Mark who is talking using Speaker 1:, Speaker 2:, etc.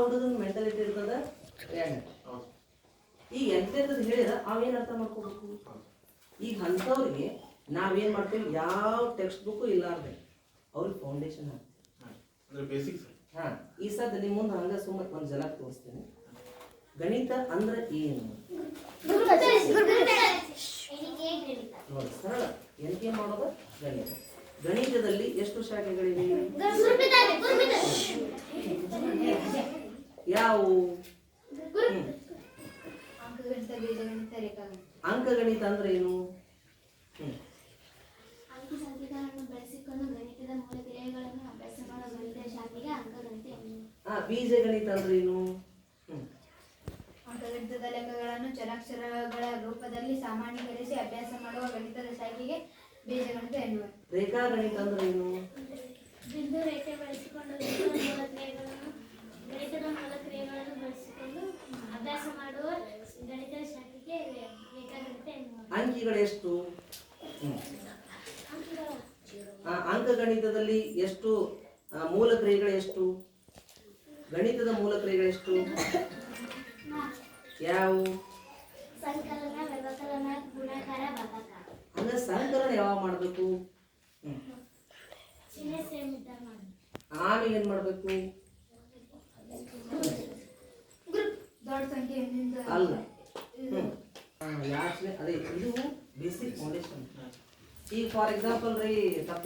Speaker 1: ಹುಡುಗನ ಮೆಂಟಾಲಿಟಿ ಇರ್ತದ
Speaker 2: ಹೌದು
Speaker 1: ಈಗ ಎಂತೆಂಥದ್ದು ಹೇಳಿದ್ರೆ ಅವೇನು ಅರ್ಥ ಮಾಡ್ಕೋಬೇಕು? ಈಗ ಅಂಥವ್ರಿಗೆ ನಾವೇನು ಮಾಡ್ತೀವಿ? ಯಾವ ಟೆಕ್ಸ್ಟ್ ಬುಕ್ಕು ಇಲ್ಲಾರ್ದೆ ಅವ್ರಿಗೆ ಫೌಂಡೇಶನ್ ಹಾಕ್ತೀವಿ.
Speaker 2: ಹಾಂ ಅಂದ್ರೆ ಬೇಸಿಕ್ಸ್
Speaker 1: ಹಾಂ ಈ ಸದ್ ನಿಮ್ಮ ಮುಂದೆ ಹಂಗೆ ಸುಮ್ಮನೆ ಒಂದು ಜಲ ತೋರಿಸ್ತೀನಿ. ಗಣಿತ ಅಂದ್ರೆ ಏನು? ನೋಡಿ ಸರಳ. ಎಣಿಕೆ ಮಾಡೋದು? ಗಣಿತ. ಗಣಿತದಲ್ಲಿ ಎಷ್ಟು ಶಾಖೆಗಳಿವೆ ಯಾವುವು ಹ್ಮ್.
Speaker 3: ಅಂಕಗಣಿತ ಬೀಜಗಣಿತ ರೇಖಾಗಣಿತ
Speaker 1: ಅಂಕಗಣಿತ ಅಂದ್ರೆ ಏನು ಹ್ಮ್.
Speaker 4: ಅಂಕಿ ಸಂಖ್ಯೆಗಳನ್ನು ಬಳಸಿಕೊಂಡು ಗಣಿತದ ಮೂಲ ಕ್ರಿಯೆಗಳನ್ನು ಅಭ್ಯಾಸ ಮಾಡುವ ಗಣಿತ ಶಾಖೆಗೆ ಅಂಕಗಣಿತ ಎನ್ನುವರು.
Speaker 1: ಆ ಬೀಜಗಣಿತ ಅಂದ್ರೆ ಏನು.
Speaker 3: ಅಂಕಗಣಿತದ ಲೆಕ್ಕಗಳನ್ನು ಚರಾಕ್ಷರಗಳ ರೂಪದಲ್ಲಿ ಸಾಮಾನ್ಯೀಕರಿಸಿ ಅಭ್ಯಾಸ ಮಾಡುವ ಗಣಿತದ ಶಾಖೆಗೆ ಬೀಜಗಣಿತ ಎನ್ನುವರು
Speaker 1: ರೇಖಾಗಣಿತ ಅಂದ್ರೆ ಏನು
Speaker 4: ಬಿಂದು ರೇಖೆ ಬಳಸಿಕೊಂಡು ಗಣಿತದ ಮೂಲ ಕ್ರಿಯೆಗಳನ್ನು ಗಣಿತದ ಮೂಲ ಕ್ರಿಯೆಗಳನ್ನು ಬಳಸಿಕೊಂಡು ಅಭ್ಯಾಸ ಮಾಡುವ ಗಣಿತದ ಶಾಖೆಗೆ ರೇ- ರೇಖಾಗಣಿತ ಎನ್ನುವರು.
Speaker 1: ಅಂಕಿಗಳು ಎಷ್ಟು ಹ್ಮ್.
Speaker 4: ಅಂಕಿಗಳು
Speaker 1: ಆ ಅಂಕಗಣಿತದಲ್ಲಿ ಎಷ್ಟು ಮೂಲ ಕ್ರಿಯೆಗಳೆಷ್ಟು ಗಣಿತದ ಮೂಲ ಕ್ರಿಯೆಗಳೆಷ್ಟು ಎಷ್ಟು ಯಾವುವು
Speaker 4: ಸಂಕಲನ ವ್ಯವಕಲನ ಗುಣಾಕಾರ ಭಾಗಾಕಾರ
Speaker 1: ಅಂದ್ರೆ ಸಂಕಲನ ಯಾವಾಗ ಮಾಡಬೇಕು? ಆಮೇಲೆ ಏನ್ ಮಾಡಬೇಕು? ಅಲ್ಲ. ಆ, ಯಾಕೆ ಅದೇ ಇದು ಬೇಸಿಕ್ ಫೌಂಡೇಶನ್ ಈಗ ಫಾರ್ ಎಕ್ಸಾಂಪಲ್ ರೀ ತಪ್ಪ